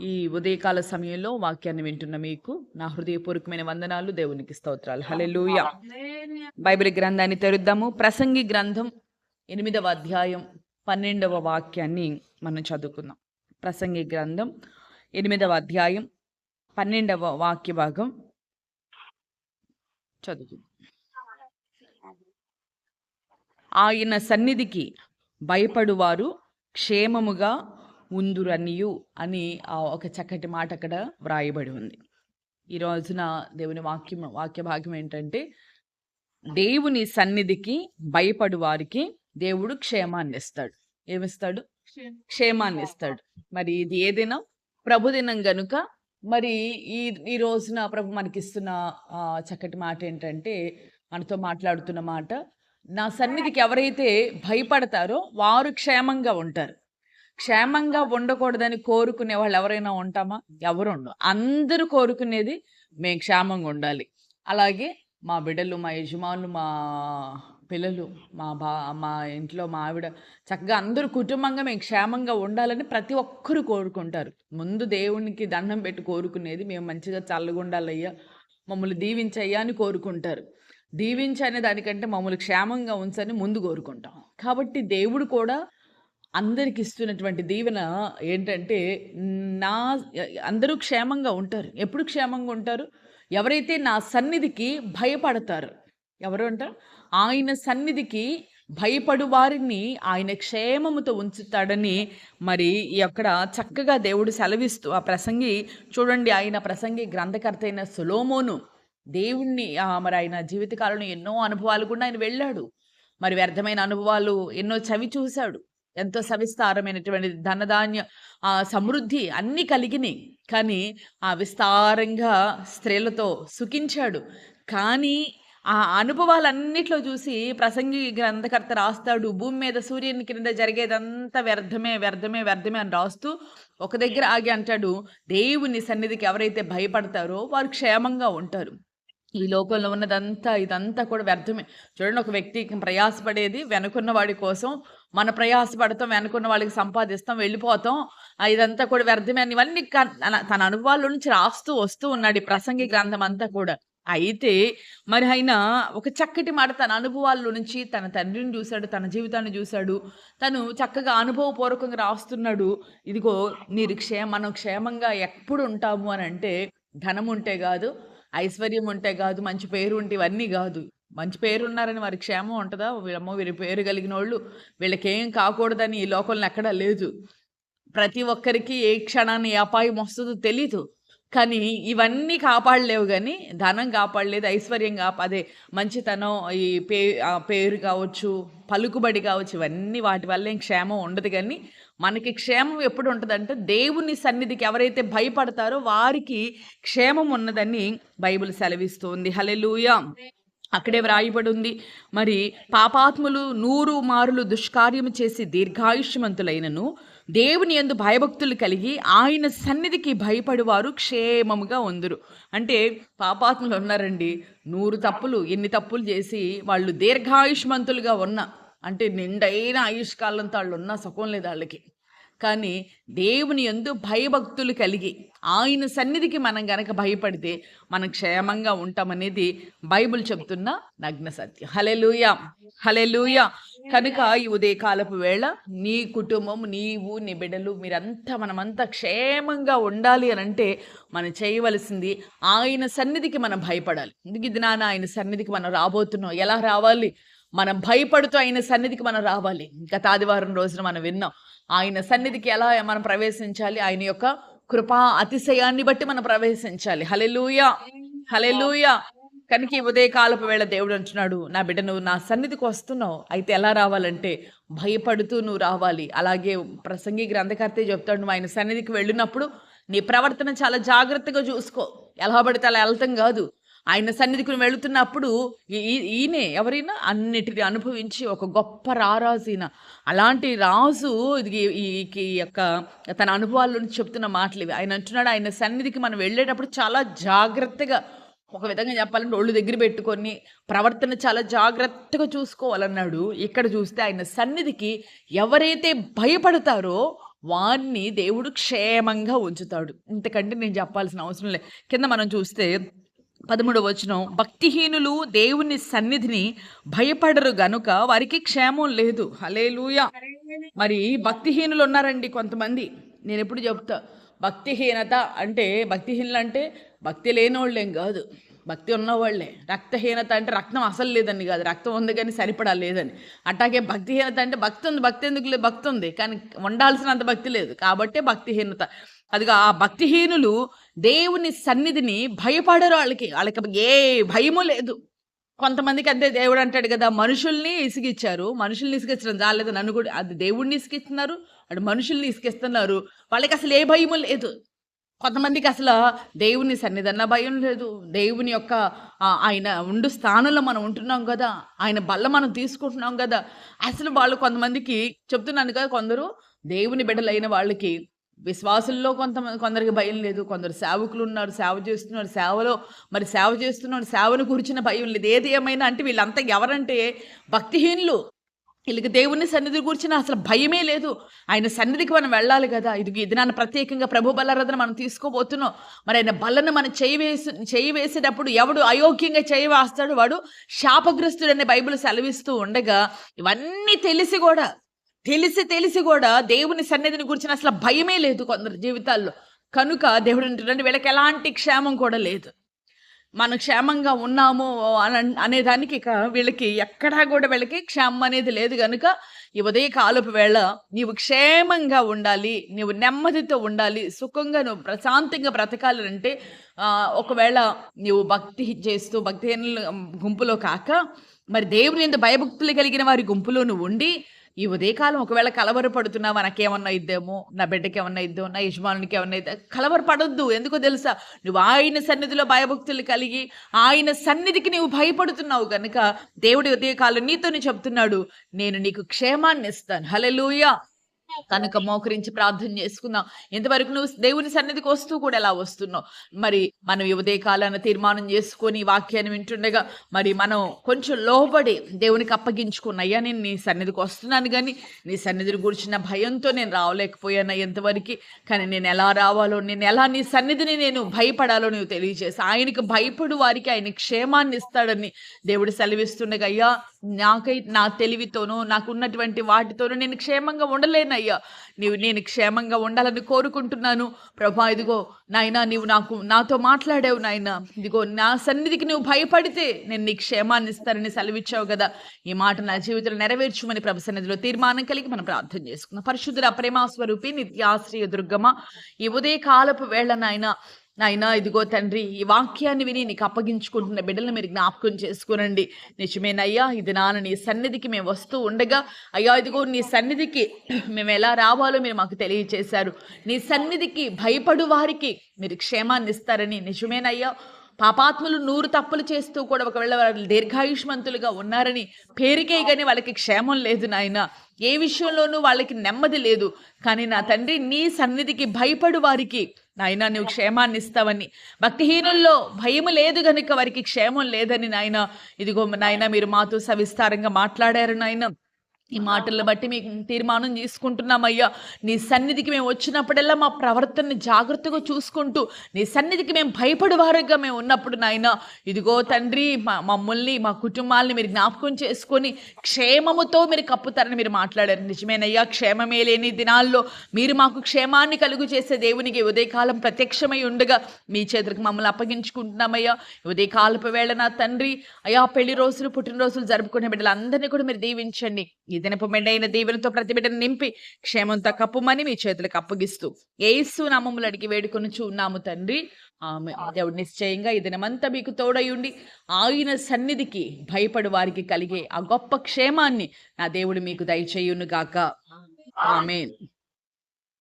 ఈ ఉదయకాల సమయంలో వాక్యాన్ని వింటున్న మీకు నా హృదయపూర్వకమైన వందనాలు దేవునికి స్తోత్రాలు. హలెలూయ బైబిల్ గ్రంథాన్ని తెరుద్దాము. ప్రసంగి గ్రంథం ఎనిమిదవ అధ్యాయం పన్నెండవ వాక్యాన్ని మనం చదువుకుందాం. ప్రసంగి గ్రంథం ఎనిమిదవ అధ్యాయం పన్నెండవ వాక్య భాగం చదువుకుందాం. ఆయన సన్నిధికి భయపడువారు క్షేమముగా ఉందురనియు అని ఆ ఒక చక్కటి మాట అక్కడ వ్రాయబడి ఉంది. ఈ రోజున దేవుని వాక్యం వాక్య భాగ్యం ఏంటంటే దేవుని సన్నిధికి భయపడు వారికి దేవుడు క్షేమాన్ని ఇస్తాడు ఏమిస్తాడు? క్షేమాన్ని ఇస్తాడు మరి ఇది ఏదైనా ప్రభుదినం గనుక మరి ఈ ఈ రోజున ప్రభు మనకిస్తున్న చక్కటి మాట ఏంటంటే మనతో మాట్లాడుతున్న మాట నా సన్నిధికి ఎవరైతే భయపడతారో వారు క్షేమంగా ఉంటారు. క్షేమంగా ఉండకూడదని కోరుకునే వాళ్ళు ఎవరైనా ఉంటామా? ఎవరు ఉండరు అందరూ కోరుకునేది మేము క్షేమంగా ఉండాలి. అలాగే మా బిడ్డలు మా యజమానులు మా పిల్లలు మా బా మా ఇంట్లో మా ఆవిడ చక్కగా అందరూ కుటుంబంగా మేము క్షేమంగా ఉండాలని ప్రతి ఒక్కరూ కోరుకుంటారు. ముందు దేవునికి దండం పెట్టి కోరుకునేది మేము మంచిగా చల్లగా ఉండాలయ్యా మమ్మల్ని దీవించయ్యా అని కోరుకుంటారు. దీవించనే దానికంటే మమ్మల్ని క్షేమంగా ఉంచని ముందు కోరుకుంటాం. కాబట్టి దేవుడు కూడా అందరికి ఇస్తున్నటువంటి దీవెన ఏంటంటే నా అందరూ క్షేమంగా ఉంటారు. ఎప్పుడు క్షేమంగా ఉంటారు? ఎవరైతే నా సన్నిధికి భయపడతారు ఎవరు అంటారు? ఆయన సన్నిధికి భయపడు వారిని ఆయన క్షేమముతో ఉంచుతాడని మరి ఈ అక్కడ చక్కగా దేవుడు సెలవిస్తూ ఆ ప్రసంగి చూడండి ఆయన ప్రసంగి గ్రంథకర్త అయిన సులోమోను. దేవుణ్ణి మరి ఆయన జీవితకాలంలో ఎన్నో అనుభవాలు కూడా ఆయన వెళ్ళాడు. మరి వ్యర్థమైన అనుభవాలు ఎన్నో చవి చూశాడు. ఎంతో సవిస్తారమైనటువంటి ధనధాన్య ఆ సమృద్ధి అన్నీ కలిగినాయి. కానీ ఆ విస్తారంగా స్త్రీలతో సుఖించాడు. కానీ ఆ అనుభవాలన్నిట్లో చూసి ప్రసంగి గ్రంథకర్త రాస్తాడు భూమి మీద సూర్యుని క్రింద జరిగేదంతా వ్యర్థమే వ్యర్థమే వ్యర్థమే అని రాస్తూ ఒక దగ్గర ఆగి అంటాడు దేవుని సన్నిధికి ఎవరైతే భయపడతారో వారు క్షేమంగా ఉంటారు. ఈ లోకంలో ఉన్నదంతా ఇదంతా కూడా వ్యర్థమే. చూడండి ఒక వ్యక్తికి ప్రయాసపడేది వెనుకున్న వాడి కోసం. మన ప్రయాసపడతాం వెనుకున్న వాళ్ళకి సంపాదిస్తాం వెళ్ళిపోతాం. ఇదంతా కూడా వ్యర్థమే అని ఇవన్నీ తన- అనుభవాల నుంచి రాస్తూ వస్తూ ఉన్నాడు ఈ ప్రసంగి గ్రంథం అంతా కూడా. అయితే మరి ఆయన ఒక చక్కటి మాట తన అనుభవాల్లో నుంచి తన తండ్రిని చూశాడు తన జీవితాన్ని చూశాడు. తను చక్కగా అనుభవపూర్వకంగా రాస్తున్నాడు. ఇదిగో నీరు క్షేమ మనం క్షేమంగా ఎప్పుడు ఉంటాము అని అంటే ధనం ఉంటే కాదు ఐశ్వర్యం ఉంటే కాదు మంచి పేరు ఉంటే ఇవన్నీ కాదు. మంచి పేరు ఉన్నారని వారి క్షేమం ఉంటుందా? వీళ్ళమ్మో వీరి పేరు కలిగిన వాళ్ళు వీళ్ళకేం కాకూడదని ఈ లోకంలో ఎక్కడా లేదు. ప్రతి ఒక్కరికి ఏ క్షణాన్ని అపాయం వస్తుందో తెలీదు. కానీ ఇవన్నీ కాపాడలేవు కానీ ధనం కాపాడలేదు ఐశ్వర్యం కాప అదే మంచితనం ఈ పే పేరు కావచ్చు పలుకుబడి కావచ్చు ఇవన్నీ వాటి వల్ల ఏం క్షేమం ఉండదు కానీ మనకి క్షేమం ఎప్పుడు ఉంటుందంటే దేవుని సన్నిధికి ఎవరైతే భయపడతారో వారికి క్షేమం ఉన్నదని బైబిల్ సెలవిస్తుంది. హలెలూయా అక్కడే వ్రాయబడి ఉంది మరి పాపాత్ములు నూరు మారులు దుష్కార్యము చేసి దీర్ఘాయుష్మంతులైనను దేవుని యందు భయభక్తులు కలిగి ఆయన సన్నిధికి భయపడేవారు క్షేమముగా ఉందరు. అంటే పాపాత్ములు ఉన్నారండి. నూరు తప్పులు ఎన్ని తప్పులు చేసి వాళ్ళు దీర్ఘాయుష్మంతులుగా ఉన్న. అంటే నిండైన ఆయుష్కాలంతో వాళ్ళు ఉన్న సుఖం లేదు వాళ్ళకి. కానీ దేవుని ఎందు భయభక్తులు కలిగి ఆయన సన్నిధికి మనం గనక భయపడితే మనం క్షేమంగా ఉంటామనేది బైబిల్ చెప్తున్న నగ్న సత్యం. హలెలుయ హలెలుయ కనుక ఈ ఉదయకాలపు వేళ నీ కుటుంబం నీవు నీ బిడ్డలు మీరంతా మనమంతా క్షేమంగా ఉండాలి అని అంటే మనం చేయవలసింది ఆయన సన్నిధికి మనం భయపడాలి. ఎందుకు ఇది నాన్న ఆయన సన్నిధికి మనం రాబోతున్నాం? ఎలా రావాలి? మనం భయపడుతూ ఆయన సన్నిధికి మనం రావాలి. గత ఆదివారం రోజున మనం విన్నాం. ఆయన సన్నిధికి ఎలా మనం ప్రవేశించాలి? ఆయన యొక్క కృపా అతిశయాన్ని బట్టి మనం ప్రవేశించాలి. హలెలూయ హలెలూయ కనుక ఈ ఉదయకాలపు వేళ దేవుడు అంటున్నాడు నా బిడ్డ నువ్వు నా సన్నిధికి వస్తున్నావు. అయితే ఎలా రావాలంటే భయపడుతూ నువ్వు రావాలి. అలాగే ప్రసంగి గ్రంథకర్తే చెప్తాడు నువ్వు ఆయన సన్నిధికి వెళ్ళినప్పుడు నీ ప్రవర్తన చాలా జాగ్రత్తగా చూసుకో. ఎలా పడితే అలా వెళ్తాం కాదు. ఆయన సన్నిధికి వెళుతున్నప్పుడు ఈ- ఈ- ఈయనే ఎవరైనా అన్నిటిని అనుభవించి ఒక గొప్ప రారాజు ఈయన అలాంటి రాజు ఇది ఈ- ఈ యొక్క తన అనుభవాల నుంచి చెప్తున్న మాటలు ఇవి. ఆయన అంటున్నాడు ఆయన సన్నిధికి మనం వెళ్ళేటప్పుడు చాలా జాగ్రత్తగా ఒక విధంగా చెప్పాలంటే ఒళ్ళు దగ్గర పెట్టుకొని ప్రవర్తన చాలా జాగ్రత్తగా చూసుకోవాలన్నాడు. ఇక్కడ చూస్తే ఆయన సన్నిధికి ఎవరైతే భయపడతారో వారిని దేవుడు క్షేమంగా ఉంచుతాడు. ఇంతకంటే నేను చెప్పాల్సిన అవసరం లేదు. కింద మనం చూస్తే పదమూడవ వచనం భక్తిహీనులు దేవుని సన్నిధిని భయపడరు గనుక వారికి క్షేమం లేదు. హలేలుయ మరి భక్తిహీనులు ఉన్నారండి కొంతమంది. నేను ఎప్పుడు చెప్తా భక్తిహీనత అంటే భక్తిహీనులు అంటే భక్తి లేనోళ్ళేం కాదు. భక్తి ఉన్నవాళ్ళే రక్తహీనత అంటే రక్తం అసలు లేదని కాదు. రక్తం ఉంది కానీ సరిపడా లేదని. అట్లాగే భక్తిహీనత అంటే భక్తి ఉంది భక్తి ఎందుకు లేదు? భక్తి ఉంది. కానీ ఉండాల్సినంత భక్తి లేదు. కాబట్టే భక్తిహీనత. అదిగా ఆ భక్తిహీనులు దేవుని సన్నిధిని భయపడరు వాళ్ళకి. వాళ్ళకి ఏ భయము లేదు. కొంతమందికి అంతే దేవుడు అంటాడు కదా మనుషుల్ని ఇసుగిచ్చారు. మనుషుల్ని ఇసుకిచ్చడం చాలేదు నన్ను కూడా అది దేవుడిని ఇసుకిస్తున్నారు అటు మనుషుల్ని ఇసుకిస్తున్నారు వాళ్ళకి అసలు ఏ భయము లేదు. కొంతమందికి అసలు దేవుని సన్నిధన్న భయం లేదు. దేవుని యొక్క ఆయన ఉండు స్థానంలో మనం ఉంటున్నాం కదా. ఆయన బల్ల మనం తీసుకుంటున్నాం కదా. అసలు వాళ్ళు కొంతమందికి చెప్తున్నాను కదా కొందరు దేవుని బిడ్డలైన వాళ్ళకి విశ్వాసుల్లో కొంతమంది కొందరికి భయం లేదు. కొందరు సేవకులు ఉన్నారు సేవ చేస్తున్నారు సేవలో మరి సేవ చేస్తున్నారు సేవను గురించిన భయం లేదు. ఏది ఏమైనా అంటే వీళ్ళంతా ఎవరంటే భక్తిహీనులు. వీళ్ళకి దేవుని సన్నిధి కూర్చిన అసలు భయమే లేదు. ఆయన సన్నిధికి మనం వెళ్ళాలి కదా. ఇది ఇది నన్ను ప్రత్యేకంగా ప్రభు బల్లరథను మనం తీసుకోబోతున్నాం. మరి ఆయన బలను మనం చేయి వేసి చేయి వేసేటప్పుడు ఎవడు అయోగ్యంగా చేయి వేస్తాడు వాడు శాపగ్రస్తుడని బైబిల్ సెలవిస్తూ ఉండగా ఇవన్నీ తెలిసి కూడా తెలిసి తెలిసి కూడా దేవుని సన్నిధిని గురించిన అసలు భయమే లేదు కొందరు జీవితాల్లో. కనుక దేవుడు రెండు వీళ్ళకి ఎలాంటి క్షేమం కూడా లేదు. మనం క్షేమంగా ఉన్నాము అని అనేదానికి ఇక వీళ్ళకి ఎక్కడా కూడా వీళ్ళకి క్షేమం అనేది లేదు కనుక ఈ ఉదయ కాలపు వేళ నీవు క్షేమంగా ఉండాలి నీవు నెమ్మదితో ఉండాలి సుఖంగా నువ్వు ప్రశాంతంగా బ్రతకాలి అంటే ఒకవేళ నీవు భక్తి చేస్తూ భక్తిహీనుల గుంపులో కాక మరి దేవుని ఎందు భయభక్తులు కలిగిన వారి గుంపులో నువ్వు ఉండి ఈ ఉదయకాలం ఒకవేళ కలవరపడుతున్నావా నాకేమన్నా ఇద్దేమో నా బిడ్డకి ఏమన్నా ఇద్దాం నా యజమానునికి ఏమన్నా ఇద్దాం కలవరపడొద్దు ఎందుకో తెలుసా? నువ్వు ఆయన సన్నిధిలో భయభక్తులు కలిగి ఆయన సన్నిధికి నువ్వు భయపడుతున్నావు కనుక దేవుడి ఉదయకాలం నీతోనే చెప్తున్నాడు నేను నీకు క్షేమాన్ని ఇస్తాను హలెలూయా కనుక మోకరించి ప్రార్థన చేసుకుందాం. ఇంతవరకు నువ్వు దేవుని సన్నిధికి వస్తూ కూడా ఎలా వస్తున్నావు? మరి మనం ఈ ఉదయకాలాన తీర్మానం చేసుకొని వాక్యాన్ని వింటుండగా మరి మనం కొంచెం లోబడి దేవునికి అప్పగించుకున్నయ్యా నేను నీ సన్నిధికి వస్తున్నాను కానీ నీ సన్నిధిని గురించిన భయంతో నేను రావలేకపోయాను ఎంతవరకు? కానీ నేను ఎలా రావాలో నేను ఎలా నీ సన్నిధిని నేను భయపడాలో నువ్వు తెలియజేసి ఆయనకు భయపడు వారికి ఆయన క్షేమాన్ని ఇస్తాడని దేవుడు సెలవిస్తుండగా అయ్యా నాకై నా తెలివితోనూ నాకు ఉన్నటువంటి వాటితోనూ నేను క్షేమంగా ఉండలేనయ్యా. నీవు నేను క్షేమంగా ఉండాలని కోరుకుంటున్నాను. ప్రభా ఇదిగో నాయనా నీవు నాకు నాతో మాట్లాడావు నాయనా. ఇదిగో నా సన్నిధికి నువ్వు భయపడితే నేను నీ క్షేమాన్ని ఇస్తానని సెలవిచ్చావు కదా. ఈ మాట నా జీవితంలో నెరవేర్చుమని ప్రభు సన్నిధిలో తీర్మానం కలిగి మనం ప్రార్థన చేసుకున్నాం పరిశుద్ధుల ప్రేమ స్వరూపి నిత్యాశ్రయ దుర్గమ ఈ ఉదయ కాలపు వేళ నాయన నాయనా ఇదిగో తండ్రి ఈ వాక్యాన్ని విని నీకు అప్పగించుకుంటున్న బిడ్డలను మీరు జ్ఞాపకం చేసుకునండి. నిజమేనయ్యా ఇది నాన్న నీ సన్నిధికి మేము వస్తూ ఉండగా అయ్యా ఇదిగో నీ సన్నిధికి మేము ఎలా రావాలో మీరు మాకు తెలియచేశారు. నీ సన్నిధికి భయపడు వారికి మీరు క్షేమాన్ని ఇస్తారని నిజమేనయ్యా. పాపాత్ములు నూరు తప్పులు చేస్తూ కూడా ఒకవేళ వాళ్ళు దీర్ఘాయుష్మంతులుగా ఉన్నారని పేరుకే కానీ వాళ్ళకి క్షేమం లేదు నాయన. ఏ విషయంలోనూ వాళ్ళకి నెమ్మది లేదు. కానీ నా తండ్రి నీ సన్నిధికి భయపడు వారికి నాయన నువ్వు క్షేమాన్ని ఇస్తావని. భక్తిహీనుల్లో భయం లేదు గనుక వారికి క్షేమం లేదని నాయన. ఇదిగో నాయన మీరు మాతో సవిస్తారంగా మాట్లాడారు నాయన. ఈ మాటలను బట్టి మీకు తీర్మానం తీసుకుంటున్నామయ్యా నీ సన్నిధికి మేము వచ్చినప్పుడల్లా మా ప్రవర్తనని జాగ్రత్తగా చూసుకుంటూ నీ సన్నిధికి మేము భయపడేవారుగా మేము ఉన్నప్పుడు నాయన ఇదిగో తండ్రి మా మమ్మల్ని మా కుటుంబాలని మీరు జ్ఞాపకం చేసుకొని క్షేమముతో మీరు కప్పుతారని మీరు మాట్లాడారు. నిజమేనయ్యా క్షేమమే లేని దినాల్లో మీరు మాకు క్షేమాన్ని కలుగు చేసే దేవునికి ఉదయకాలం ప్రత్యక్షమై ఉండగా మీ చేతులకు మమ్మల్ని అప్పగించుకుంటున్నామయ్యా. ఉదయకాలపు వేళ నా తండ్రి అయ్యా పెళ్ళి రోజులు పుట్టినరోజులు జరుపుకునే బిడ్డలందరినీ కూడా మీరు దీవించండి. ఈ దినపు మెండైన దీవెనతో ప్రతి బిడ్డను నింపి క్షేమంతో కప్పుమని మీ చేతులకు అప్పగిస్తూ ఏసు నామములు అడిగి వేడుకొని చూన్నాము తండ్రి. ఆమె దేవుడు నిశ్చయంగా ఈ దినమంతా మీకు తోడయుండి ఆయన సన్నిధికి భయపడు వారికి కలిగే ఆ గొప్ప క్షేమాన్ని నా దేవుడు మీకు దయచేయును గాక ఆమెన్.